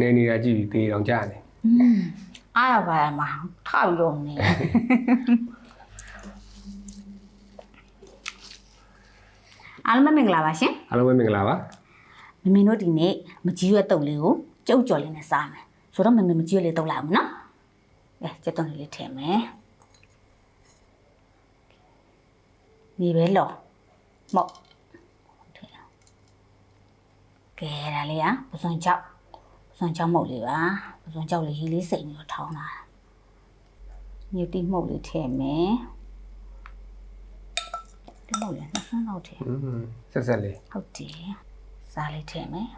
နေနေတာကြည့်ပြီးသေးအောင်ကြားတယ်အားရပါရမှာထပြီးတော့နေအားလုံးမင်္ဂလာပါရှင်အားလုံးပဲမင်္ဂလာပါမမင်းတို့ဒီနေ့မကြီးရွက်တုပ်လေးကိုကြုတ်ကြော်လေးနဲ့စားမယ်ဆိုတော့မမင်းမကြီးရွက်လေးတုပ်လိုက်အောင်နော်အဲကျက်တုံးလေးထည့်မယ်နေပဲလော်မော့ထည့်အောင်ကဲဒါလေးอ่ะပစွန်ချောက် စွန်ချောက်မုတ်လေးပါပစွန်ချောက်လေးရေးလေးစိတ်ပြီးတော့ထောင်းလာညတိမှုတ်လေးထည့်မယ်ဒီမှုတ်လေးနှစ်ဆန်းလောက်ထည့်อืมဆက်ဆက်လေးဟုတ်တယ်စားလေးထည့်မယ်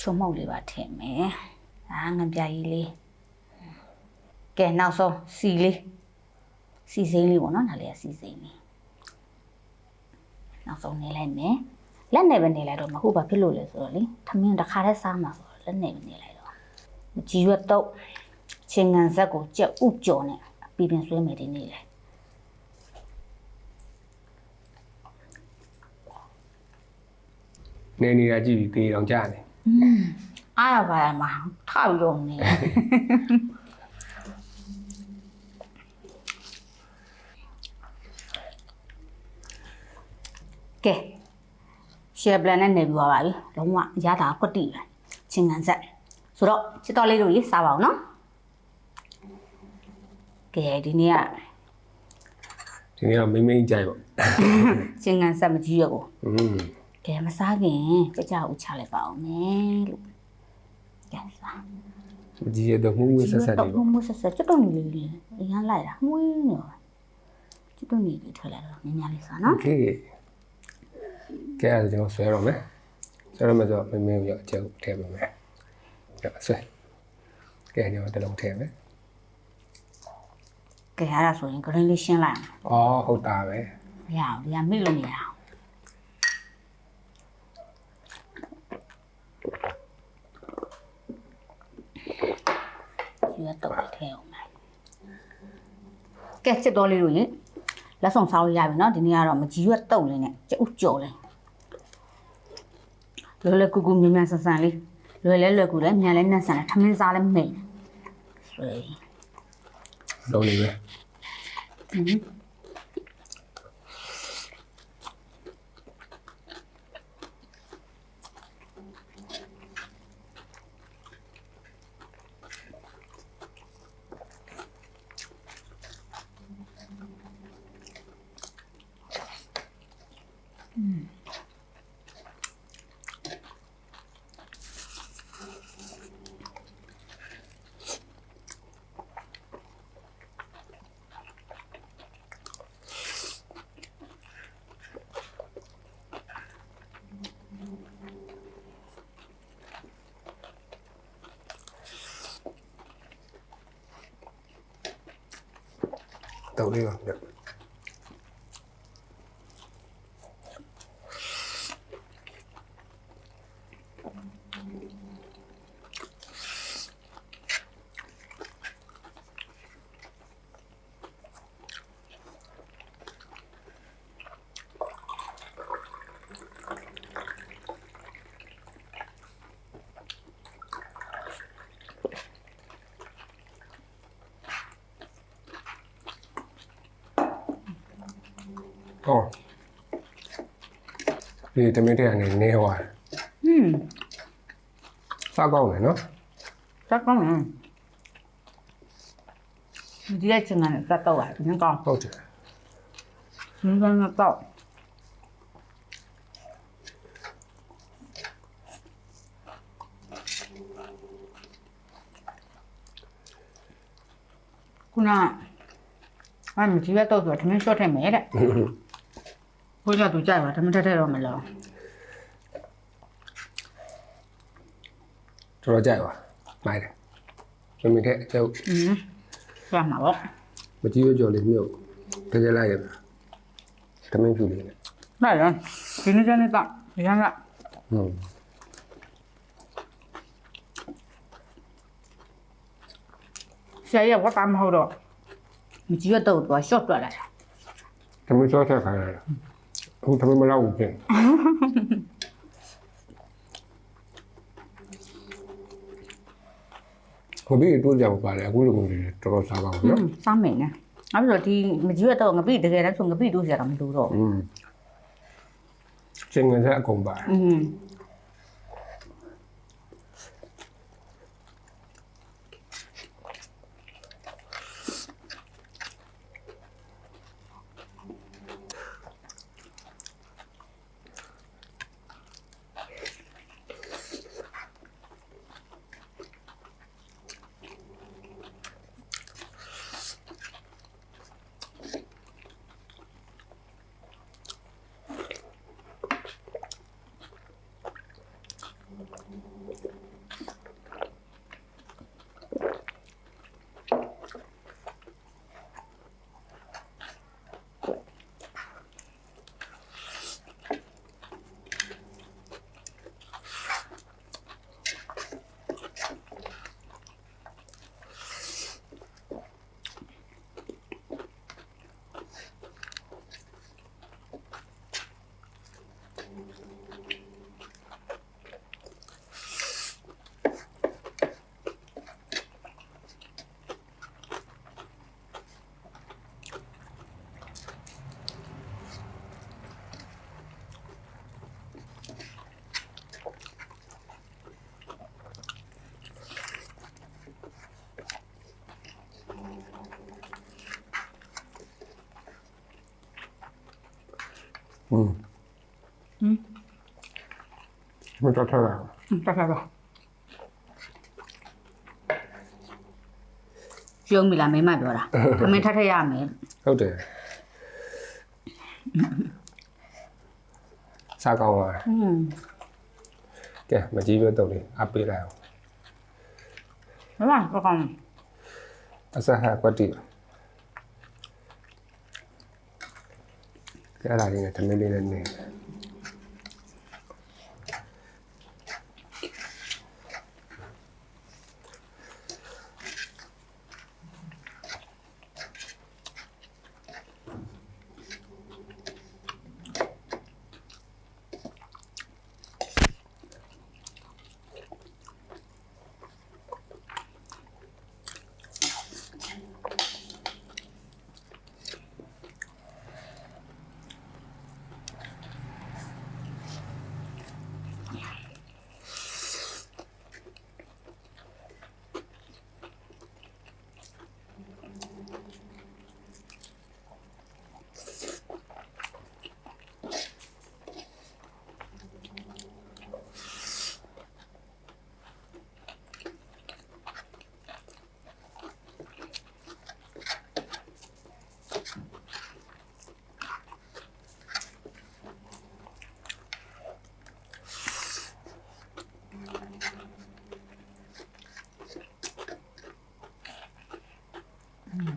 ချုံမုတ်လေးပါထည့်မယ်အာငပြကြီးလေးကဲနောက်ဆုံးစီလေးစီစိမ်းလေးပေါ့နော်ဒါလေးကစီစိမ်းလေးနောက်ဆုံးနေလိုက်မယ်လက်နဲ့ပဲနေလိုက်တော့မဟုတ်ဘာဖြစ်လို့လဲဆိုတော့လေထမင်းတစ်ခါတည်းစားမှာဆိုတော့ လက်နဲ့ပဲနေလိုက်တော့မကြီးရွက်တော့ချင်းငံဇက်ကိုကြက်ဥကြော်နဲ့ပြီးပြင်ဆွဲမယ်ဒီနေ့လေနေနေတာကြည့်ပြီးသေအောင်ကြာနေအားရပါရမှာထပြီးတော့နေကဲရှယ်ပလန်နဲ့နေပြီးသွားပါပြီလုံးဝရတာကွက်တိပဲ ချင်းကန်ဆက်ဆိုတော့ချစ်တော်လေးတို့ရေးစားပါအောင်နော်ကဲဒီနေ့က ဒီနေ့တော့မိမ့်မိမ့်ကြိုက်ပေါ့ ချင်းကန်ဆက်မကြီးရကို อืม ကဲမစားခင်ကြကြဦးချလိုက်ပါအောင်မယ်လို့ကဲစား မကြီးရတော့မှုမှုဆက်ဆက်လေး မ ပေါ့ မဆက်ဆက်ကျွတ်တော့နေလေးလေးအရန်လိုက်တာမွေးနေပါကျွတ်တော့နေလေးထွက်လာတော့ညညာလေးစား โอ နော် เคကဲအဲ့ဒါကျွန်တော်ဆွဲတော့မယ် ဆွဲတော့မယ်ဆိုတော့မိမ့်မိမ့်ကိုအကျုပ်ထည့်ပေးမယ်ကဲဆွဲကဲကျွန်တော်တစ်လုံးထည့်မယ် ကဲအဲ့ဒါဆိုရင် green လေးရှင်းလိုက် အော်ဟုတ်တာပဲ အောင်မရဘူးဒီကမိလို့မရအောင်ရွက်တော့လေးထဲအောင်မယ်ကဲစစ်တော်လေးတို့ရင်လက်ဆောင်စားလို့ရပြီเนาะဒီနေ့ကတော့မကြီးရွက်တုပ်လေးနဲ့ကျုပ်ကြော်လေး လွယ်လွယ်ကူကူမြင်မြန်ဆန်ဆန်လေးလွယ်လဲလွယ်ကူလဲမြန်လဲနဲ့ဆန်လဲထမင်းစားလဲမိတ်ဆွေလုံးလေးပဲတုံး လေးပါဗျ ဟောဒီတမင်တဲ့ကနေနေသွားတယ်ဟွန်းစားကောင်းတယ်နော်စကောင်းတယ်ဒီလက်ချင်ကနေစတော့ရတယ်နင်ကောင်းဟုတ်တယ်နင်ကောင်းတော့ခုနအဲ့မကြည့်ရတော့ဆိုထမင်းရှော့ထည့်မယ်တဲ့ ဘိုးကသူကြိုက်ပါထမင်းထည့်ထည့်တော့မလို့တော်တော်ကြိုက်ပါမိုက်တယ်တမင်တဲ့အကျုပ်อืมရမှာပေါ့မကြည့်ရကြော်လေးမြုပ်တကယ်လိုက်ရတမင်ပြူလေးနဲ့လိုက်ရဒီနေ့ကျနေတော့ရမ်းကဟွန်းဆရာကြီးကဝတ်သားမဟုတ်တော့မကြည့်ရတော့သူက short တွက်လိုက်တာတမင်စောချက်ခိုင်းလိုက်တာ အခုတမင်မလောက်ဘူး à? ပြင်ဆရာကြီးကဝတ်သားမဟုတ်တော့မကြည့်ရတော့သူက short တွက်လိုက်တာဟွန်းဟွန်းဟငပိတိုးကြမှာပါတယ်အခုလိုမျိုးတွေတော်တော်စားပါဘူးနော်စားမယ်နော်အဲ့ဒါဆိုဒီမကြီးရတော့ငပိတကယ်တမ်းဆိုငပိတို့စရာတော့မလိုတော့ဘူးอืมချင်းငယ်ဆက်အကုန်ပါတယ် อืม อืม อืม မတော်ထတာ တက်တက်တော့ကျုံးပြီလားမင်းမပြောတာအမင်းထပ်ထပ်ရမယ် ဟုတ်တယ်စားကောင်းပါ อืม ကဲမကြီးပဲတော့လေအပေးလိုက်အောင် မမကောကောင်း အဆက်ဟာကွက်တီကဲ အဲ့ဒါလေးနဲ့သမင်းလေးနဲ့နေ อืม